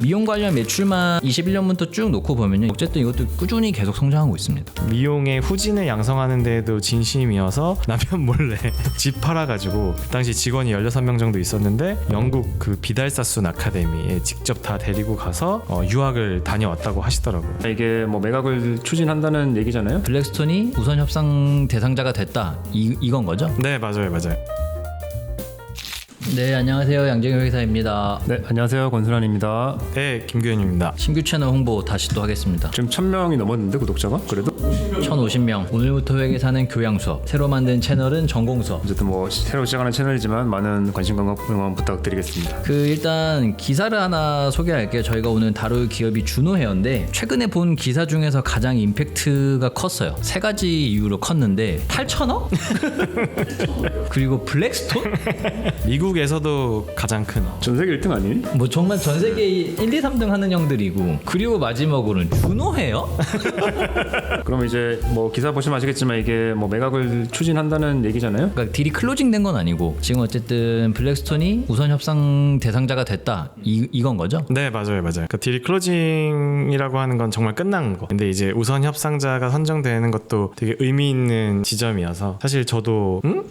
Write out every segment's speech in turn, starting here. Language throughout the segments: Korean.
미용 관련 매출만 21년부터 쭉 놓고 보면요. 어쨌든 이것도 꾸준히 계속 성장하고 있습니다. 미용의 후진을 양성하는 데에도 진심이어서 남편 몰래 집 팔아가지고 그 당시 직원이 16명 정도 있었는데 영국 그 비달사순 아카데미에 직접 다 데리고 가서 어, 유학을 다녀왔다고 하시더라고요. 이게 뭐 매각을 추진한다는 얘기잖아요. 블랙스톤이 우선 협상 대상자가 됐다. 이, 이건 거죠? 네 맞아요 맞아요. 네, 안녕하세요. 양정현 회사입니다. 네, 안녕하세요. 권순환입니다. 네 김규현입니다. 신규 채널 홍보 다시 또 하겠습니다. 지금 1000명이 넘었는데 구독자가 그래도 1050명. 오늘부터 회계사는 교양 수업. 새로 만든 채널은 전공 수업. 어쨌든 뭐 새로 시작하는 채널이지만 많은 관심과 응원 부탁드리겠습니다. 그 일단 기사를 하나 소개할게요. 저희가 오늘 다룰 기업이 준호헤어인데 최근에 본 기사 중에서 가장 임팩트가 컸어요. 세 가지 이유로 컸는데 8천억? 그리고 블랙스톤? 미국 에서도 가장 큰전 세계 1등 아니니? 뭐 정말 전 세계 1, 2, 3등 하는 형들이고 그리고 마지막으로는 준호헤어? 그럼 이제 뭐 기사 보시면 아시겠지만 이게 뭐 매각을 추진한다는 얘기잖아요. 그러니까 딜이 클로징 된 건 아니고 지금 어쨌든 블랙스톤이 우선 협상 대상자가 됐다 이, 이건 거죠? 네 맞아요 맞아요. 그 딜이 클로징이라고 하는 건 정말 끝난 거. 근데 이제 우선 협상자가 선정되는 것도 되게 의미 있는 지점이어서 사실 저도 응?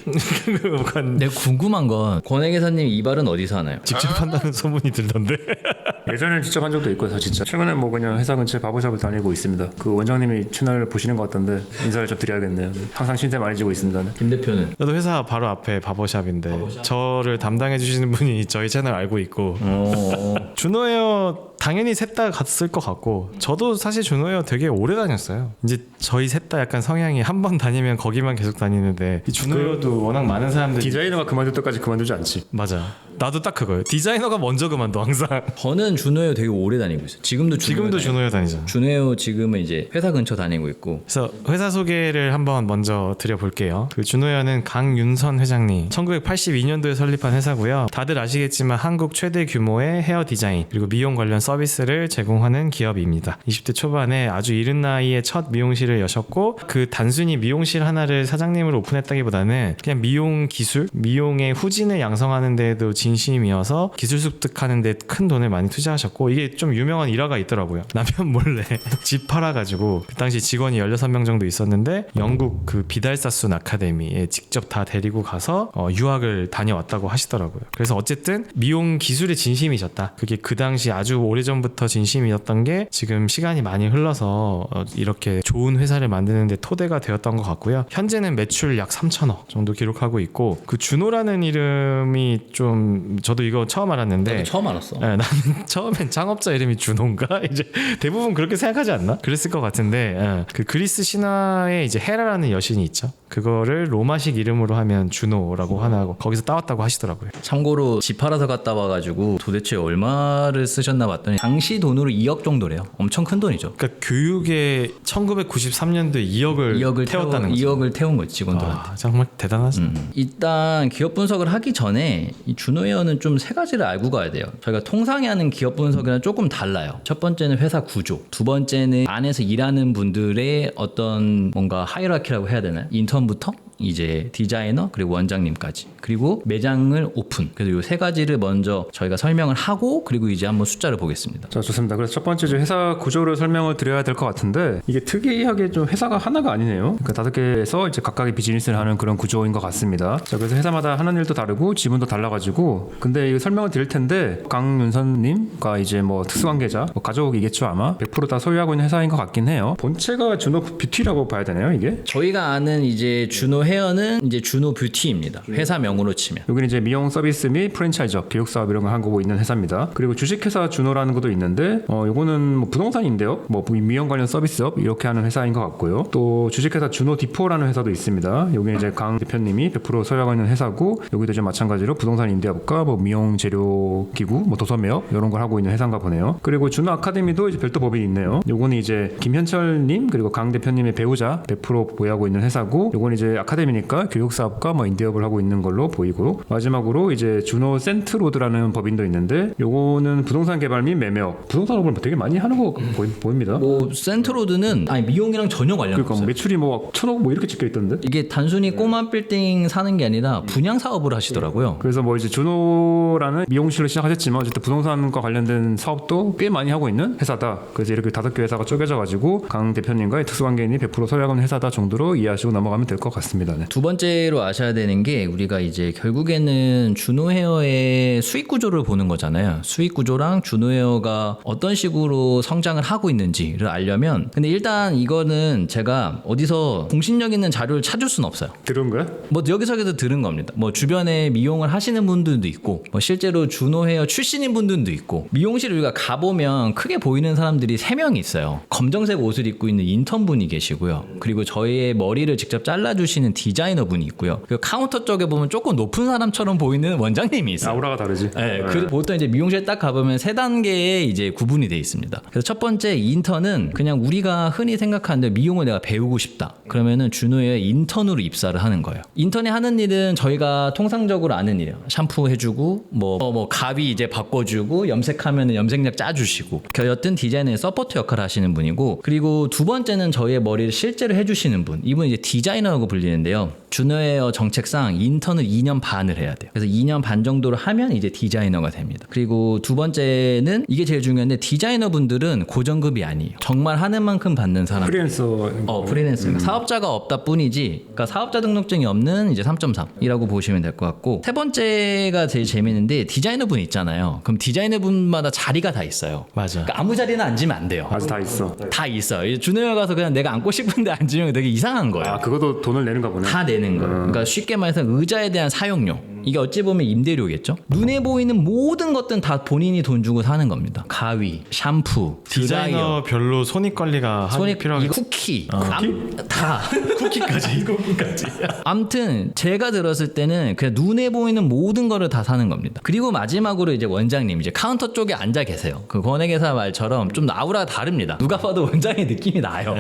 약간 내가 궁금한 건 권혜 계사님 이발은 어디서 하나요? 직접 한다는 소문이 들던데. 예전에는 직접 한 적도 있고 서 진짜 최근에 뭐 그냥 회사 근처에 바보샵을 다니고 있습니다. 그 원장님이 채널 보시는 것 같던데 인사를 좀 드려야겠네요. 항상 신세 많이 지고 있습니다. 김 대표는 저도 회사 바로 앞에 바버샵인데 저를 담당해 주시는 분이 저희 채널 알고 있고 어, 준호에어 당연히 셋 다 갔을 것 같고 저도 사실 준호에어 되게 오래 다녔어요. 이제 저희 셋 다 약간 성향이 한 번 다니면 거기만 계속 다니는데 이 준호에어도 워낙 많은 사람들이 디자이너가 그만둘 때까지 그만두지 않지. 맞아. 나도 딱 그거예요. 디자이너가 먼저 그만둬 항상. 저는 준호헤어 되게 오래 다니고 있어요. 지금도 지금도 준호에어 다니잖아. 준호헤어 지금은 이제 회사 근처 다니고 있고 그래서 회사 소개를 한번 먼저 드려볼게요. 그 준호연은 강윤선 회장님, 1982년도에 설립한 회사고요. 다들 아시겠지만 한국 최대 규모의 헤어 디자인 그리고 미용 관련 서비스를 제공하는 기업입니다. 20대 초반에 아주 이른 나이에 첫 미용실을 여셨고 그 단순히 미용실 하나를 사장님으로 오픈했다기보다는 그냥 미용 기술, 미용의 후진을 양성하는 데에도 진심이어서 기술 습득하는 데 큰 돈을 많이 투자하셨고 이게 좀 유명한 일화가 있더라고요. 남편 몰래 집 팔아가지고 그 당시 직원이 16명 정도 있었는데 영국 그 비달사순 아카데미에 직접 다 데리고 가서 어, 유학을 다녀왔다고 하시더라고요. 그래서 어쨌든 미용 기술에 진심이셨다. 그게 그 당시 아주 오래 전부터 진심이었던 게 지금 시간이 많이 흘러서 어, 이렇게 좋은 회사를 만드는데 토대가 되었던 것 같고요. 현재는 매출 약 3천억 정도 기록하고 있고 그 준호라는 이름이 좀 저도 이거 처음 알았는데 처음 알았어. 네, 나는 처음엔 창업자 이름이 준호인가 이제 대부분 그렇게 생각하지 않나? 그랬을 것 같은데 예. 그 그리스 신화에 이제 헤라라는 여신이 있죠. 그거를 로마식 이름으로 하면 준호라고 하나고 거기서 따왔다고 하시더라고요. 참고로 집 팔아서 갔다 와가지고 도대체 얼마를 쓰셨나 봤더니 당시 돈으로 2억 정도래요. 엄청 큰 돈이죠. 그러니까 교육에 1993년도에 2억을, 2억을 태웠다는 거죠. 2억을 태운 거지 직원들한테. 아, 정말 대단하죠. 음. 일단 기업 분석을 하기 전에 이 준호웨어는 좀 세 가지를 알고 가야 돼요. 저희가 통상에 하는 기업 분석이랑 조금 달라요. 첫 번째는 회사 구조, 두 번째는 안에서 일하는 분들의 어떤 뭔가 하이라키라고 해야 되나요? 인 턴부터 이제 디자이너 그리고 원장님까지 그리고 매장을 오픈 그래서 이 세 가지를 먼저 저희가 설명을 하고 그리고 이제 한번 숫자를 보겠습니다. 자 좋습니다. 그래서 첫 번째 이제 회사 구조를 설명을 드려야 될 것 같은데 이게 특이하게 좀 회사가 하나가 아니네요. 그러니까 다섯 개에서 이제 각각의 비즈니스를 하는 그런 구조인 것 같습니다. 자 그래서 회사마다 하는 일도 다르고 지분도 달라가지고 근데 이 설명을 드릴 텐데 강윤선님과 이제 뭐 특수관계자 뭐 가족이겠죠 아마 100%다 소유하고 있는 회사인 것 같긴 해요. 본체가 준호 뷰티라고 봐야 되나요 이게? 저희가 아는 이제 준호 헤어는 이제 준호 뷰티입니다. 회사명으로 치면. 여기는 이제 미용 서비스 및 프랜차이즈 교육 사업 이런 걸 하고 있는 회사입니다. 그리고 주식회사 준호라는 것도 있는데 어 요거는 뭐 부동산인데요. 뭐 미용 관련 서비스업 이렇게 하는 회사인 것 같고요. 또 주식회사 준호 디포라는 회사도 있습니다. 여기는 이제 강 대표님이 100% 소유하고 있는 회사고 여기도 이제 마찬가지로 부동산 임대업과 뭐 미용 재료 기구, 뭐 도서 매업 이런 걸 하고 있는 회사인가 보네요. 그리고 준호 아카데미도 이제 별도 법인이 있네요. 요거는 이제 김현철 님 그리고 강 대표님의 배우자 100% 보유하고 있는 회사고 요거는 이제 아카데미 아카데미니까 교육 사업과 뭐 인디업을 하고 있는 걸로 보이고 마지막으로 이제 주노 센트로드라는 법인도 있는데 요거는 부동산 개발 및 매매업 부동산업을 뭐 되게 많이 하는 거 보이, 보입니다. 뭐 센트로드는 아니 미용이랑 전혀 관련 그러니까 뭐 없어요. 매출이 뭐 천억 뭐 이렇게 찍혀 있던데. 이게 단순히 꼬마 빌딩 사는 게 아니라 분양 사업을 하시더라고요. 그래서 뭐 이제 준호라는 미용실을 시작하셨지만 어쨌든 부동산과 관련된 사업도 꽤 많이 하고 있는 회사다. 그래서 이렇게 다섯 개 회사가 쪼개져 가지고 강 대표님과의 특수관계인이 100% 서약한 회사다 정도로 이해하시고 넘어가면 될 것 같습니다. 네. 두 번째로 아셔야 되는 게 우리가 이제 결국에는 준호 헤어의 수익 구조를 보는 거잖아요. 수익 구조랑 준호 헤어가 어떤 식으로 성장을 하고 있는지를 알려면 근데 일단 이거는 제가 어디서 공신력 있는 자료를 찾을 수는 없어요. 들은 거야? 뭐 여기저기서 들은 겁니다. 뭐 주변에 미용을 하시는 분들도 있고, 뭐 실제로 준호 헤어 출신인 분들도 있고, 미용실 우리가 가보면 크게 보이는 사람들이 세 명이 있어요. 검정색 옷을 입고 있는 인턴 분이 계시고요. 그리고 저희의 머리를 직접 잘라주시는 디자이너 분이 있고요. 그 카운터 쪽에 보면 조금 높은 사람처럼 보이는 원장님이 있어요. 아우라가 다르지. 네, 그 보통 이제 미용실 딱 가보면 세 단계에 이제 구분이 돼 있습니다. 그래서 첫 번째 인턴은 그냥 우리가 흔히 생각하는데 미용을 내가 배우고 싶다. 그러면은 준호의 인턴으로 입사를 하는 거예요. 인턴이 하는 일은 저희가 통상적으로 아는 일이에요. 샴푸 해주고 뭐, 어, 뭐 가위 이제 바꿔주고 염색하면 염색약 짜주시고 그 여튼 디자인의 서포트 역할을 하시는 분이고 그리고 두 번째는 저희의 머리를 실제로 해주시는 분. 이분 이제 디자이너라고 불리는데 요. 준호의 정책상 인턴을 2년 반을 해야 돼요. 그래서 2년 반 정도를 하면 이제 디자이너가 됩니다. 그리고 두 번째는 이게 제일 중요한데 디자이너 분들은 고정급이 아니에요. 정말 하는 만큼 받는 사람. 프리랜서 어, 프리랜서. 사업자가 없다 뿐이지, 그러니까 사업자 등록증이 없는 이제 3.3이라고 보시면 될 것 같고, 세 번째가 제일 재밌는데, 디자이너 분 있잖아요. 그럼 디자이너 분마다 자리가 다 있어요. 맞아. 그러니까 아무 자리나 앉으면 안 돼요. 아직 다 있어. 다 있어요. 준호에 가서 그냥 내가 앉고 싶은데 앉으면 되게 이상한 거예요. 아 그것도 돈을 내는가 보네. 다내 는 거예요. 그러니까 쉽게 말해서 의자에 대한 사용료. 이게 어찌 보면 임대료겠죠. 눈에 보이는 모든 것들은 다 본인이 돈 주고 사는 겁니다. 가위, 샴푸, 디자이너 별로 손익 관리가 손에 필요하겠 이거 쿠키, 암- 다 쿠키까지 쿠키까지. 암튼 제가 들었을 때는 그냥 눈에 보이는 모든 거를 다 사는 겁니다. 그리고 마지막으로 이제 원장님 이제 카운터 쪽에 앉아 계세요. 그 권액회사 말처럼 좀 아우라가 다릅니다. 누가 봐도 원장의 느낌이 나요.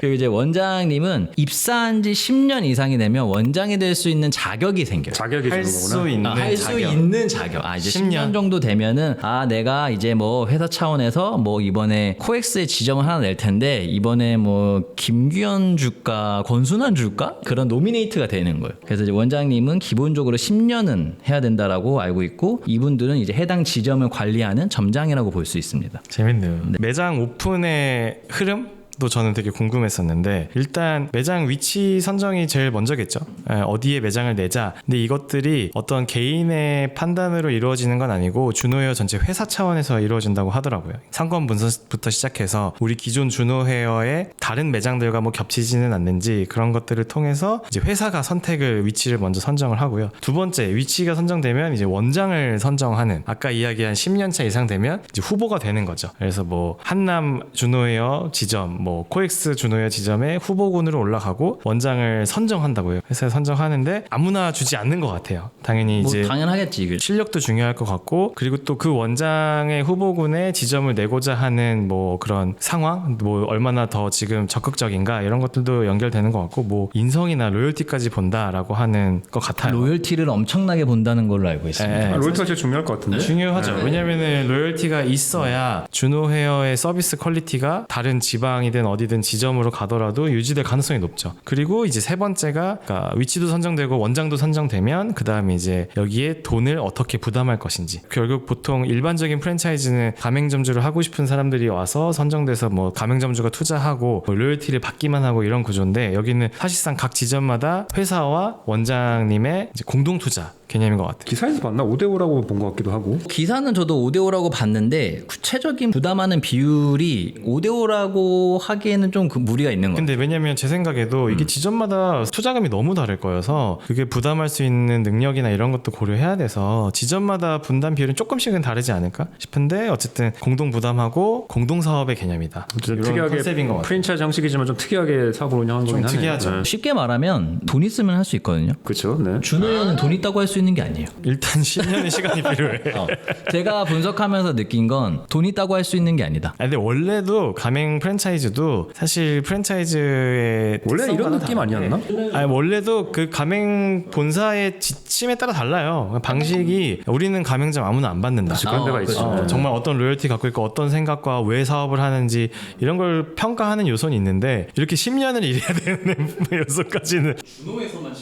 그리고 이제 원장님은 입사한 지 10년 이상이 되면 원장이 될 수 있는 자격이 생겨요. 자격이 주는 할수 거구나. 있는 할수 자격. 있는 자격. 아, 이제 10년. 10년. 정도 되면은 아, 내가 이제 뭐 회사 차원에서 뭐 이번에 코엑스에 지정을 하나 낼 텐데 이번에 뭐 김규현 줄까 권순환 줄까 그런 노미네이트가 되는 거예요. 그래서 이제 원장님은 기본적으로 10년은 해야 된다라고 알고 있고 이분들은 이제 해당 지점을 관리하는 점장이라고 볼 수 있습니다. 재밌네요. 매장 오픈의 흐름? 도 저는 되게 궁금했었는데 일단 매장 위치 선정이 제일 먼저겠죠. 에, 어디에 매장을 내자. 근데 이것들이 어떤 개인의 판단으로 이루어지는 건 아니고 준호헤어 전체 회사 차원에서 이루어진다고 하더라고요. 상권 분석부터 시작해서 우리 기존 준호헤어의 다른 매장들과 뭐 겹치지는 않는지 그런 것들을 통해서 이제 회사가 선택을 위치를 먼저 선정을 하고요. 두 번째 위치가 선정되면 이제 원장을 선정하는 아까 이야기한 10년차 이상 되면 이제 후보가 되는 거죠. 그래서 뭐 한남 준호헤어 지점, 뭐 코엑스 준호헤어 지점에 후보군으로 올라가고 원장을 선정한다고요. 회사에 선정하는데 아무나 주지 않는 것 같아요. 당연히 뭐 이제 당연하겠지 이게. 실력도 중요할 것 같고 그리고 또 그 원장의 후보군에 지점을 내고자 하는 뭐 그런 상황 뭐 얼마나 더 지금 적극적인가 이런 것들도 연결되는 것 같고 뭐 인성이나 로열티까지 본다라고 하는 것 같아요. 로열티를 엄청나게 본다는 걸로 알고 있습니다. 예, 아, 롤트가 제일 중요할 것 같은데. 중요하죠. 왜냐면은 로열티가 있어야 준호 헤어의 서비스 퀄리티가 다른 지방이 든 어디든 지점으로 가더라도 유지될 가능성이 높죠. 그리고 이제 세 번째가 그러니까 위치도 선정되고 원장도 선정되면 그 다음에 이제 여기에 돈을 어떻게 부담할 것인지. 결국 보통 일반적인 프랜차이즈는 가맹점주를 하고 싶은 사람들이 와서 선정돼서 뭐 가맹점주가 투자하고 뭐 로열티를 받기만 하고 이런 구조인데 여기는 사실상 각 지점마다 회사와 원장님의 이제 공동 투자 개념인 것 같아요. 기사에서 봤나 5대5라고 본 것 같기도 하고. 기사는 저도 5대5라고 봤는데 구체적인 부담하는 비율이 5대5라고 하기에는 좀 그 무리가 있는 것 같아요. 근데 왜냐면 제 생각에도 이게 지점마다 투자금이 너무 다를 거여서 그게 부담할 수 있는 능력이나 이런 것도 고려해야 돼서 지점마다 분담 비율은 조금씩은 다르지 않을까 싶은데 어쨌든 공동 부담하고 공동 사업의 개념이다. 좀 이런 특이하게 컨셉인 것 같아요. 프랜차이즈 형식이지만 좀 특이하게 사업을 운영한 좀 거긴 하네. 특이하죠. 네. 쉽게 말하면 돈 있으면 할 수 있거든요. 그렇죠. 네. 준호에는 돈 있다고 할 수 있는 게 아니에요. 일단 10년의 시간이 필요해. 어. 제가 분석하면서 느낀 건 돈 있다고 할 수 있는 게 아니다. 아, 근데 원래도 가맹 프랜차이즈 도 프랜차이즈도 사실 프랜차이즈의 원래 이런 느낌 아니었나? 아니 원래도 그 가맹 본사의 지침에 따라 달라요. 방식이 우리는 가맹점 아무나 안 받는다. 그런 아, 데가 그렇죠. 있죠. 어, 정말 어떤 로열티 갖고 있고 어떤 생각과 왜 사업을 하는지 이런 걸 평가하는 요소는 있는데 이렇게 10년을 일해야 되는 요소까지는 준호에서만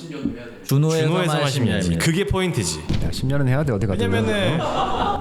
준호에서만 10년이지. 10년입니다. 그게 포인트지. 야, 10년은 해야 돼 어디 가든. 왜냐면은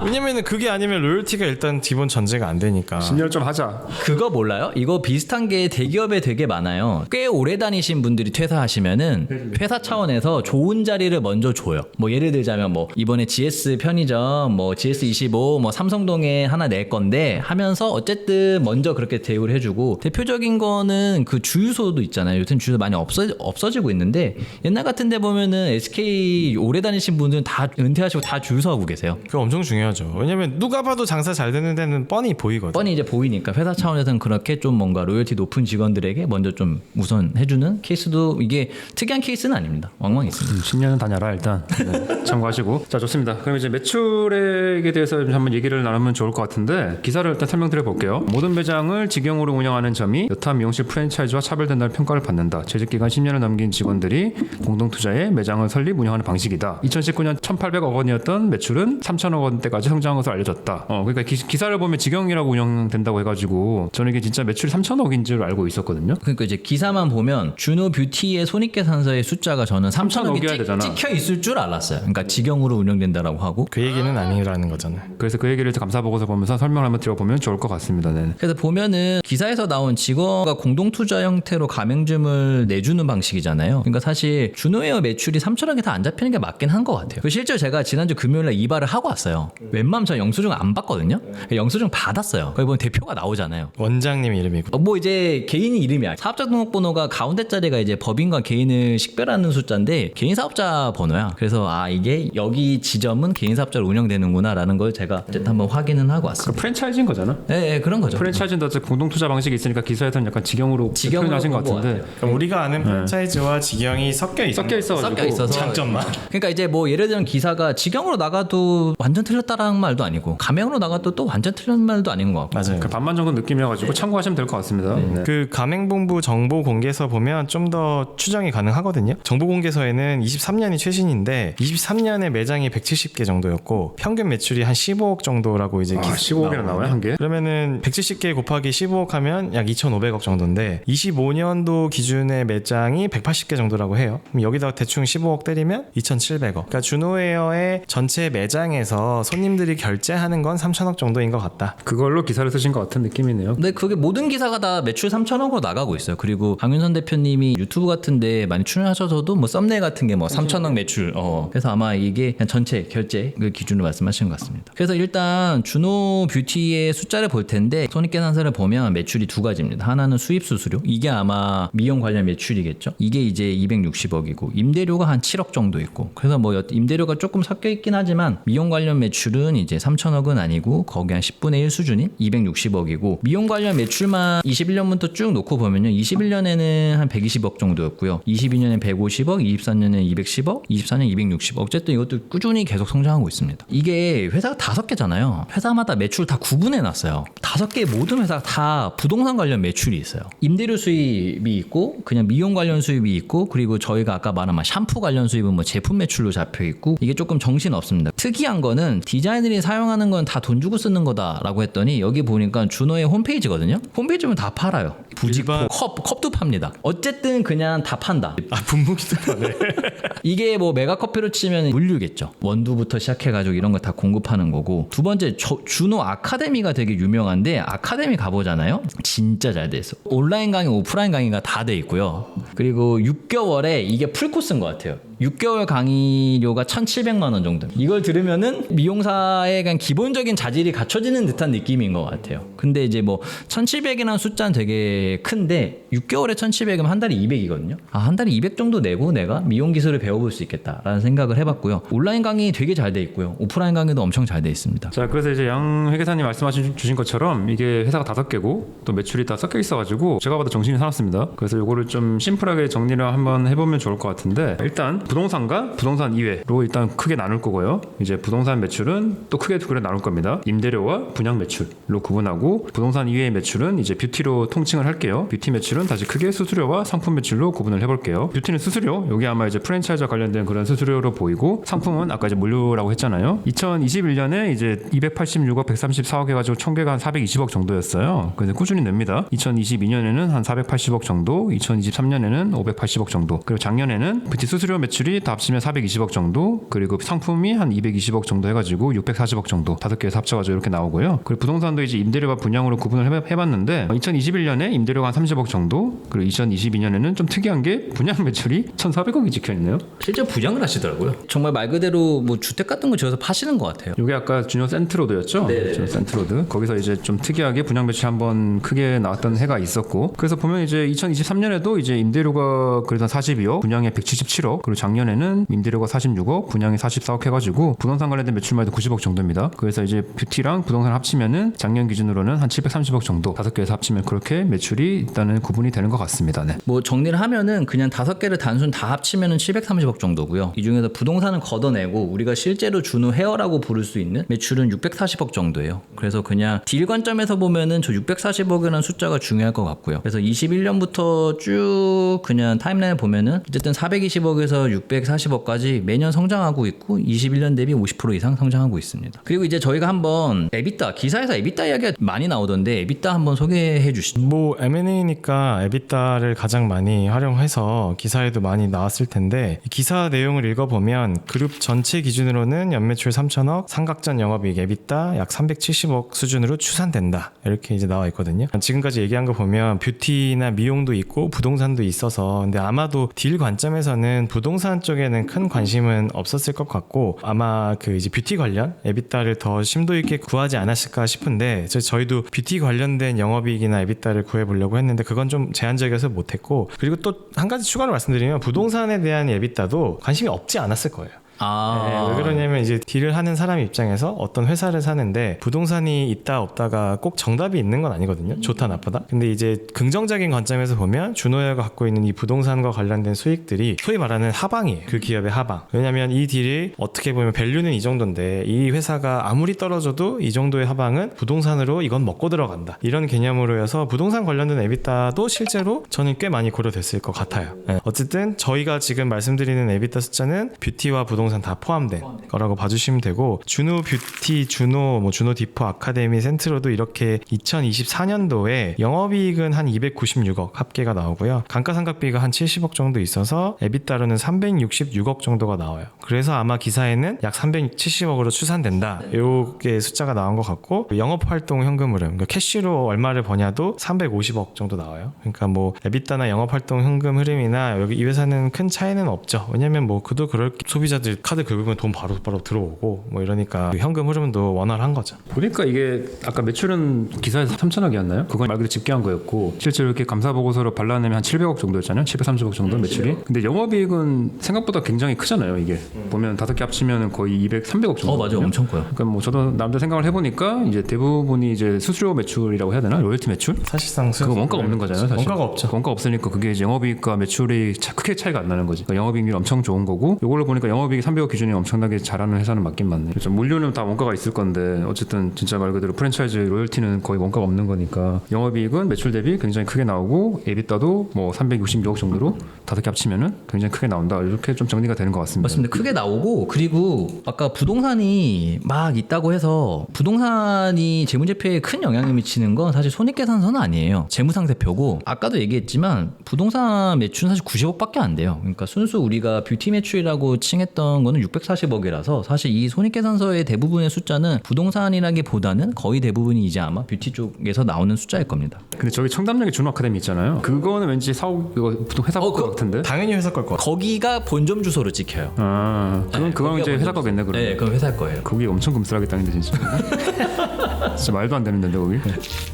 왜냐면은 그게 아니면 로열티가 일단 기본 전제가 안 되니까. 10년 좀 하자. 그거 몰라요? 이거 비슷한 게 대기업에 되게 많아요. 꽤 오래 다니신 분들이 퇴사하시면은 회사 차원에서 좋은 자리를 먼저 줘요. 뭐 예를 들자면 뭐 이번에 GS 편의점, 뭐 GS25, 뭐 삼성동에 하나 낼 건데 하면서 어쨌든 먼저 그렇게 대우를 해주고 대표적인 거는 그 주유소도 있잖아요. 요즘 주유소 많이 없어 없어지고 있는데 옛날 같은 데 보면 은 SK 오래 다니신 분들은 다 은퇴하시고 다 주유소 하고 계세요. 그거 엄청 중요하죠. 왜냐면 누가 봐도 장사 잘 되는 데는 뻔히 보이거든. 뻔히 이제 보이니까 회사 차원에서는 그렇게 좀 뭔가 로열티 높은 직원들에게 먼저 좀 우선 해주는 케이스도 이게 특이한 케이스는 아닙니다. 왕왕 있습니다. 10년은 다녀라 일단 네, 참고하시고 자 좋습니다. 그럼 이제 매출액에 대해서 좀 한번 얘기를 나누면 좋을 것 같은데 기사를 일단 설명드려 볼게요. 모든 매장을 직영으로 운영하는 점이 여타 미용실 프랜차이즈와 차별된다는 평가를 받는다. 재직 기간 10년을 넘긴 직원들이 공동 투자 해 매장을 설립 운영하는 방식이다. 2019년 1,800억 원이었던 매출은 3,000억 원대까지 성장한 것으로 알려졌다. 어 그러니까 기, 사를 보면 직영이라고 운영된다고 해가지고 저는 이게 진짜 매출이 3,000억인 줄 알고 있었거든요. 그러니까 이제 기사만 보면 준호 뷰티의 손익계산서의 숫자가 저는 3천억이 3,000억 이어야 되잖아. 찍혀 있을 줄 알았어요. 그러니까 직영으로 운영된다라고 하고 그 얘기는 아니라는 거잖아요. 그래서 그 얘기를 감사 보고서 보면서 설명을 한번 드려보면 좋을 것 같습니다. 네. 그래서 보면은 기사에서 나온 직원과 공동 투자 형태로 가맹점을 내주는 방식이잖아요. 그러니까 사실 준호웨어 매 출이 3천억이 다 안 잡히는 게 맞긴 한 것 같아요. 그 실제로 제가 지난주 금요일날 이발을 하고 왔어요. 웬만하면 저 영수증 안 받거든요. 영수증 받았어요. 거기 보면 대표가 나오잖아요. 원장님 이름이고. 어, 뭐 이제 개인이 이름이야. 사업자 등록번호가 가운데 자리가 이제 법인과 개인을 식별하는 숫자인데 개인 사업자 번호야. 그래서 아 이게 여기 지점은 개인 사업자로 운영되는구나라는 걸 제가 어쨌든 한번 확인은 하고 그 왔습니다. 프랜차이즈인 거잖아. 네, 네, 그런 거죠. 프랜차이즈도 어쨌든 공동 투자 방식이 있으니까 기사에서는 약간 직영으로 직영으로 표현하신 것 본것 같은데 그럼 우리가 아는 프랜차이즈와 직영이 섞여 있어. 섞여 있어가지고 섞여 있어서 장점만. 그러니까 이제 뭐 예를 들면 기사가 직영으로 나가도 완전 틀렸다라는 말도 아니고 가맹으로 나가도 또 완전 틀린 말도 아닌 것 같고. 맞아요. 그 반만 정도 느낌이어가지고 참고하시면 될 것 같습니다. 네. 그 가맹본부 정보 공개서 보면 좀 더 추정이 가능하거든요. 정보 공개서에는 23년이 최신인데 23년에 매장이 170개 정도였고 평균 매출이 한 15억 정도라고 이제 아, 기- 15억이나 나와요 한 개? 그러면은 170개 곱하기 15억 하면 약 2,500억 정도인데 25년도 기준의 매장이 180개 정도라고 해요. 그럼 여기다가 대충 15억 때리면 2,700억. 그러니까 준호웨어의 전체 매장에서 손님들이 결제하는 건 3,000억 정도인 것 같다. 그걸로 기사를 쓰신 것 같은 느낌이네요. 근데 그게 모든 기사가 다 매출 3천억으로 나가고 있어요. 그리고 강윤선 대표님이 유튜브 같은데 많이 출연하셔서도 뭐 썸네일 같은 게 뭐 3천억 매출. 어. 그래서 아마 이게 그냥 전체 결제 그 기준으로 말씀하시는 것 같습니다. 그래서 일단 준호 뷰티의 숫자를 볼 텐데 손익계산서를 보면 매출이 두 가지입니다. 하나는 수입 수수료. 이게 아마 미용 관련 매출이겠죠. 이게 이제 260억이고 임대 료가 한 7억 정도 있고. 그래서 뭐 여- 임대료가 조금 섞여 있긴 하지만 미용 관련 매출은 이제 3천억은 아니고 거기 한 10분의 1 수준인 260억이고 미용 관련 매출만 21년부터 쭉 놓고 보면요. 21년에는 한 120억 정도였고요. 22년에 150억, 23년에 210억, 24년 260억. 어쨌든 이것도 꾸준히 계속 성장하고 있습니다. 이게 회사가 다섯 개잖아요. 회사마다 매출 다 구분해 놨어요. 다섯 개 모든 회사가 다 부동산 관련 매출이 있어요. 임대료 수입이 있고 그냥 미용 관련 수입이 있고 그리고 저희가 아까 말한 막 샴푸 관련 수입은 뭐 제품 매출로 잡혀 있고 이게 조금 정신 없습니다. 특이한 거는 디자이너들이 사용하는 건 다 돈 주고 쓰는 거다라고 했더니 여기 보니까 준호의 홈페이지거든요. 홈페이지면 다 팔아요. 부직포, 일반- 컵, 컵도 팝니다. 어쨌든 그냥 다 판다. 아 분무기도 파네. 이게 뭐 메가 커피로 치면 물류겠죠. 원두부터 시작해가지고 이런 거 다 공급하는 거고. 두 번째, 저- 준호 아카데미가 되게 유명한데, 아카데미 가보잖아요? 진짜 잘 돼 있어. 온라인 강의, 오프라인 강의가 다 돼 있고요. 그리고 6개월에 이게 풀 코스인 것 같아요. 6개월 강의료가 1,700만 원 정도. 이걸 들으면은 미용사의 그냥 기본적인 자질이 갖춰지는 듯한 느낌인 것 같아요. 근데 이제 뭐 1,700이라는 숫자는 되게 큰데 6개월에 1,700이면 한 달에 200이거든요. 아, 한 달에 200 정도 내고 내가 미용 기술을 배워볼 수 있겠다라는 생각을 해봤고요. 온라인 강의 되게 잘 돼 있고요. 오프라인 강의도 엄청 잘 돼 있습니다. 자 그래서 이제 양 회계사님 말씀하신 주신 것처럼 이게 회사가 다섯 개고 또 매출이 다 섞여 있어가지고 제가 봐도 정신이 사납습니다. 그래서 요거를 좀 심플하게 정리를 한번 해보면 좋을 것 같은데 일단 부동산과 부동산 이외로 일단 크게 나눌 거고요. 이제 부동산 매출은 또 크게 두 그래 나눌 겁니다. 임대료와 분양 매출로 구분하고 부동산 이외의 매출은 이제 뷰티로 통칭을 할게요. 뷰티 매출은 다시 크게 수수료와 상품 매출로 구분을 해볼게요. 뷰티는 수수료, 여기 아마 이제 프랜차이즈와 관련된 그런 수수료로 보이고 상품은 아까 이제 물류라고 했잖아요. 2021년에 이제 286억 134억 해가지고 총계가 한 420억 정도였어요. 그래서 꾸준히 냅니다. 2022년에는 한 480억 정도, 2023년에는 580억 정도, 그리고 작년에는 뷰티 수수료 매출 이 다 합치면 420억 정도, 그리고 상품이 한 220억 정도 해가지고 640억 정도 다섯 개에서 합쳐가지고 이렇게 나오고요. 그리고 부동산도 이제 임대료와 분양으로 구분을 해봤는데 2021년에 임대료가 한 30억 정도, 그리고 2022년에는 좀 특이한 게 분양 매출이 1,400억이 찍혀 있네요. 실제 부장을 하시더라고요. 정말 말 그대로 뭐 주택 같은 거 지어서 파시는 것 같아요. 요게 아까 주니어 센트로드였죠? 네네. 주니어 센트로드. 거기서 이제 좀 특이하게 분양 매출 한번 크게 나왔던 해가 있었고 그래서 보면 이제 2023년에도 이제 임대료가 그래도 한 42억, 분양에 177억, 그리고 작년에는 임대료가 46억, 분양에 44억 해가지고 부동산 관련된 매출만 해도 90억 정도입니다. 그래서 이제 뷰티랑 부동산 합치면은 작년 기준으로는 한 730억 정도 다섯 개에서 합치면 그렇게 매출이 일단은 구분이 되는 것 같습니다. 네. 뭐 정리를 하면은 그냥 다섯 개를 단순 다 합치면은 730억 정도고요. 이 중에서 부동산은 걷어내고 우리가 실제로 준우 헤어라고 부를 수 있는 매출은 640억 정도예요. 그래서 그냥 딜 관점에서 보면은 저 640억이라는 숫자가 중요할 것 같고요. 그래서 21년부터 쭉 그냥 타임라인을 보면은 어쨌든 420억에서 640억까지 매년 성장하고 있고 21년 대비 50% 이상 성장하고 있습니다. 그리고 이제 저희가 한번 에비타 기사에서 에비타 이야기가 많이 나오던데 에비타 한번 소개해 주시죠. 뭐 M&A니까 에비타를 가장 많이 활용해서 기사에도 많이 나왔을 텐데 이 기사 내용을 읽어보면 그룹 전체 기준으로는 연매출 3천억, 삼각전 영업이익 에비타 약 370억 수준으로 추산된다 이렇게 이제 나와 있거든요. 지금까지 얘기한 거 보면 뷰티나 미용도 있고 부동산도 있어서 근데 아마도 딜 관점에서는 부동산 쪽에는 큰 관심은 없었을 것 같고 아마 그 이제 뷰티 관련 에비타를 더 심도 있게 구하지 않았을까 싶은데 저- 저희도 뷰티 관련된 영업이익이나 에비타를 구해보려고 했는데 그건 좀 제한적이어서 못했고 그리고 또 한 가지 추가로 말씀드리면 부동산에 대한 에비타도 관심이 없지 않았을 거예요. 아, 네, 왜 그러냐면 이제 딜을 하는 사람 입장에서 어떤 회사를 사는데 부동산이 있다 없다가 꼭 정답이 있는 건 아니거든요. 좋다 나쁘다. 근데 이제 긍정적인 관점에서 보면 준호야가 갖고 있는 이 부동산과 관련된 수익들이 소위 말하는 하방이에요. 그 기업의 하방. 왜냐면 이 딜이 어떻게 보면 밸류는 이 정도인데 이 회사가 아무리 떨어져도 이 정도의 하방은 부동산으로 이건 먹고 들어간다. 이런 개념으로여서 부동산 관련된 에비타도 실제로 저는 꽤 많이 고려됐을 것 같아요. 네. 어쨌든 저희가 지금 말씀드리는 에비타 숫자는 뷰티와 부동산 다 포함된 거라고 봐주시면 되고 준호 뷰티, 준호 뭐 준호 디퍼 아카데미 센트로도 이렇게 2024년도에 영업이익은 한 296억 합계가 나오고요. 감가상각비가 한 70억 정도 있어서 에비타로는 366억 정도가 나와요. 그래서 아마 기사에는 약 370억으로 추산된다. 요게 숫자가 나온 것 같고 영업 활동 현금 흐름, 그러니까 캐시로 얼마를 버냐도 350억 정도 나와요. 그러니까 뭐 에비타나 영업 활동 현금 흐름이나 여기 이 회사는 큰 차이는 없죠. 왜냐면 뭐 그도 그럴 소비자들 카드 긁으면 돈 바로 바로 들어오고 뭐 이러니까 그 현금 흐름도 원활한 거죠. 보니까 이게 아까 매출은 기사에서 3천억이었나요? 그건 말 그대로 집계한 거였고 실제로 이렇게 감사 보고서로 발라내면 한 700억 정도였잖아요. 730억 정도 매출이. 근데 영업이익은 생각보다 굉장히 크잖아요. 이게 보면 다섯 개 합치면 거의 200, 300억 정도. 어 맞아 요 엄청 커요. 그러니까 뭐 저도 나름대로 생각을 해보니까 이제 대부분이 이제 수수료 매출이라고 해야 되나? 로열티 매출? 사실상 수- 그거 원가가 없는 거잖아요. 사실. 원가가 없죠. 원가 없으니까 그게 이제 영업이익과 매출이 차- 크게 차이가 안 나는 거지. 그러니까 영업이익률 엄청 좋은 거고 이걸로 보니까 영업이익 300억 기준이 엄청나게 잘하는 회사는 맞긴 맞네. 그렇죠. 물류는 다 원가가 있을 건데 어쨌든 진짜 말 그대로 프랜차이즈 로열티는 거의 원가가 없는 거니까 영업이익은 매출 대비 굉장히 크게 나오고 에비타도 뭐 366억 정도로 다섯 개 합치면은 굉장히 크게 나온다. 이렇게 좀 정리가 되는 것 같습니다. 맞습니다. 크게 나오고 그리고 아까 부동산이 막 있다고 해서 부동산이 재무제표에 큰 영향을 미치는 건 사실 손익계산서는 아니에요. 재무상세표고 아까도 얘기했지만 부동산 매출은 사실 90억밖에 안 돼요. 그러니까 순수 우리가 뷰티 매출이라고 칭했던 거는 640억이라서 사실 이 손익계산서의 대부분의 숫자는 부동산이라기보다는 거의 대부분이 이제 아마 뷰티 쪽에서 나오는 숫자일 겁니다. 근데 저기 청담역에 준호 아카데미 있잖아요. 그거는 왠지 사업 이거 보통 회사 어, 거 그- 같은데. 당연히 회사 걸 거. 거기가 본점 주소로 찍혀요. 아, 그건 네, 그건 이제 회사 거겠네 그럼. 네, 그럼 회사 거예요. 거기 엄청 금슬하게 땅인데 진짜. 진짜 말도 안 되는데 거기.